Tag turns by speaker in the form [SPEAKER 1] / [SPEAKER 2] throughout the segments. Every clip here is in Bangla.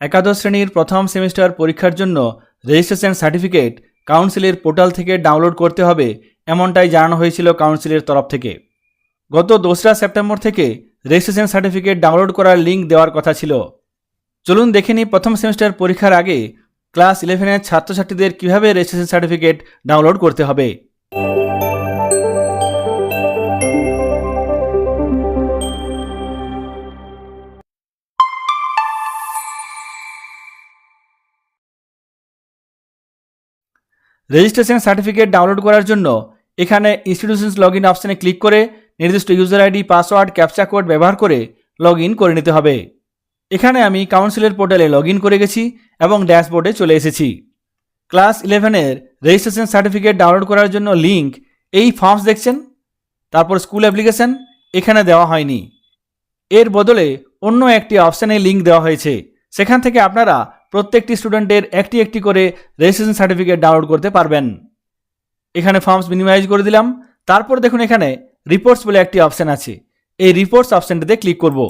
[SPEAKER 1] একাদশ শ্রেণির প্রথম সেমিস্টার পরীক্ষার জন্য রেজিস্ট্রেশন সার্টিফিকেট কাউন্সিলের পোর্টাল থেকে ডাউনলোড করতে হবে, এমনটাই জানানো হয়েছিল কাউন্সিলের তরফ থেকে। গত দোসরা সেপ্টেম্বর থেকে রেজিস্ট্রেশন সার্টিফিকেট ডাউনলোড করার লিঙ্ক দেওয়ার কথা ছিল। চলুন দেখে নিই প্রথম সেমিস্টার পরীক্ষার আগে ক্লাস ইলেভেনের ছাত্রছাত্রীদের কীভাবে রেজিস্ট্রেশন সার্টিফিকেট ডাউনলোড করতে হবে। রেজিস্ট্রেশন সার্টিফিকেট ডাউনলোড করার জন্য এখানে ইনস্টিটিউশনস লগ ইন অপশানে ক্লিক করে নির্দিষ্ট user ID password captcha code ব্যবহার করে লগ ইন করে নিতে হবে। এখানে আমি কাউন্সিলের পোর্টালে লগ ইন করে গেছি এবং ড্যাশবোর্ডে চলে এসেছি। ক্লাস ইলেভেনের রেজিস্ট্রেশন সার্টিফিকেট ডাউনলোড করার জন্য লিঙ্ক এই ফর্মস দেখছেন, তারপর স্কুল অ্যাপ্লিকেশন এখানে দেওয়া হয়নি। এর বদলে অন্য একটি অপশানে লিঙ্ক দেওয়া হয়েছে। সেখান থেকে আপনারা প্রত্যেকটি স্টুডেন্টের একটি একটি করে রেজিস্ট্রেশন সার্টিফিকেট ডাউনলোড করতে পারবেন। এখানে ফর্মস মিনিমাইজ করে দিলাম। তারপর দেখুন এখানে রিপোর্টস বলে একটি অপশান আছে। এই রিপোর্টস অপশানটিতে ক্লিক করব।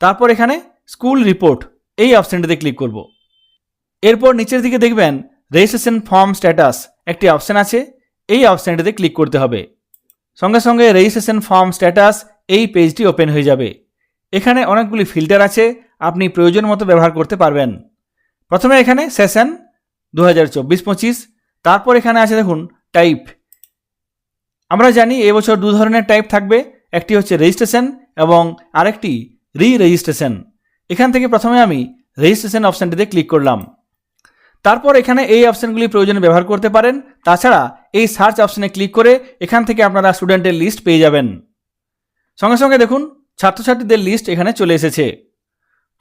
[SPEAKER 1] তারপর এখানে স্কুল রিপোর্ট এই অপশানটিতে ক্লিক করব। এরপর নিচের দিকে দেখবেন রেজিস্ট্রেশন ফর্ম স্ট্যাটাস একটি অপশান আছে। এই অপশানটিতে ক্লিক করতে হবে। সঙ্গে সঙ্গে রেজিস্ট্রেশন ফর্ম স্ট্যাটাস এই পেজটি ওপেন হয়ে যাবে। এখানে অনেকগুলি ফিল্টার আছে। আপনি প্রয়োজন মতো ব্যবহার করতে পারবেন। প্রথমে এখানে সেশন দু হাজার তারপর এখানে আছে দেখুন টাইপ আমরা জানি এবছর দু ধরনের টাইপ থাকবে, একটি হচ্ছে রেজিস্ট্রেশন এবং আরেকটি রি রেজিস্ট্রেশন এখান থেকে প্রথমে আমি রেজিস্ট্রেশন অপশানটিতে ক্লিক করলাম। তারপর এখানে এই অপশানগুলি প্রয়োজনে ব্যবহার করতে পারেন, তাছাড়া এই সার্চ অপশানে ক্লিক করে এখান থেকে আপনারা স্টুডেন্টের লিস্ট পেয়ে যাবেন। সঙ্গে সঙ্গে দেখুন, ছাত্রছাত্রীদের লিস্ট এখানে চলে এসেছে।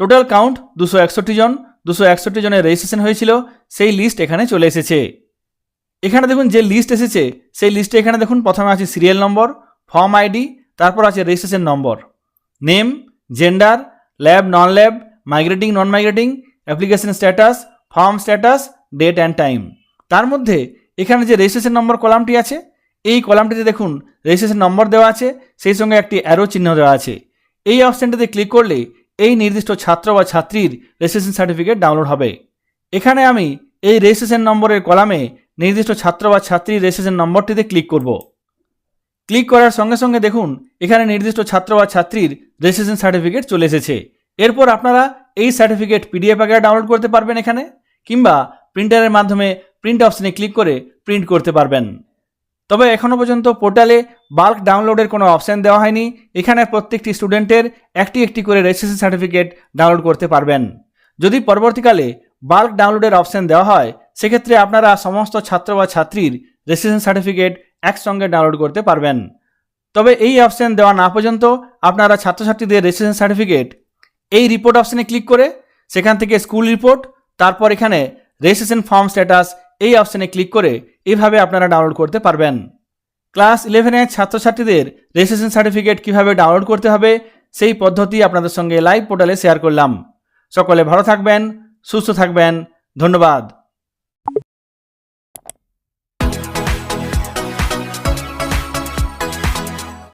[SPEAKER 1] টোটাল কাউন্ট দুশো একষট্টি জন, দুশো একষট্টি জনের রেজিস্ট্রেশন হয়েছিল, সেই লিস্ট এখানে চলে এসেছে। এখানে দেখুন যে লিস্ট এসেছে, সেই লিস্টে এখানে দেখুন প্রথমে আছে সিরিয়াল নম্বর ফর্ম আইডি তারপর আছে registration number name gender lab non lab migrating non migrating application status form status date and time তার মধ্যে এখানে যে রেজিস্ট্রেশন নম্বর কলামটি আছে, এই কলামটিতে দেখুন রেজিস্ট্রেশন নম্বর দেওয়া আছে, সেই সঙ্গে একটি অ্যারো চিহ্ন দেওয়া আছে। এই অপশানটিতে ক্লিক করলে এই নির্দিষ্ট ছাত্র বা ছাত্রীর রেজিস্ট্রেশন সার্টিফিকেট ডাউনলোড হবে। এখানে আমি এই রেজিস্ট্রেশন নম্বরের কলামে নির্দিষ্ট ছাত্র বা ছাত্রীর রেজিস্ট্রেশন নম্বরটিতে ক্লিক করব। ক্লিক করার সঙ্গে সঙ্গে দেখুন, এখানে নির্দিষ্ট ছাত্র বা ছাত্রীর রেজিস্ট্রেশন সার্টিফিকেট চলে এসেছে। এরপর আপনারা এই সার্টিফিকেট পিডিএফ আকারে ডাউনলোড করতে পারবেন এখানে, কিংবা প্রিন্টারের মাধ্যমে প্রিন্ট অপশনে ক্লিক করে প্রিন্ট করতে পারবেন। তবে এখনও পর্যন্ত পোর্টালে বাল্ক ডাউনলোডের কোনো অপশান দেওয়া হয়নি। এখানে প্রত্যেকটি স্টুডেন্টের একটি একটি করে রেজিস্ট্রেশন সার্টিফিকেট ডাউনলোড করতে পারবেন। যদি পরবর্তীকালে বাল্ক ডাউনলোডের অপশান দেওয়া হয়, সেক্ষেত্রে আপনারা সমস্ত ছাত্র বা ছাত্রীর রেজিস্ট্রেশন সার্টিফিকেট একসঙ্গে ডাউনলোড করতে পারবেন। তবে এই অপশান দেওয়া না পর্যন্ত আপনারা ছাত্রছাত্রীদের রেজিস্ট্রেশন সার্টিফিকেট এই রিপোর্ট অপশানে ক্লিক করে সেখান থেকে স্কুল রিপোর্ট, তারপর এখানে রেজিস্ট্রেশন ফর্ম স্ট্যাটাস এই অপশানে ক্লিক করে এভাবে আপনারা ডাউনলোড করতে পারবেন। ক্লাস ইলেভেনের ছাত্রছাত্রীদের রেজিস্ট্রেশন সার্টিফিকেট কীভাবে ডাউনলোড করতে হবে, সেই পদ্ধতি আপনাদের সঙ্গে লাইভ পোর্টালে শেয়ার করলাম। সকলে ভালো থাকবেন, সুস্থ থাকবেন, ধন্যবাদ।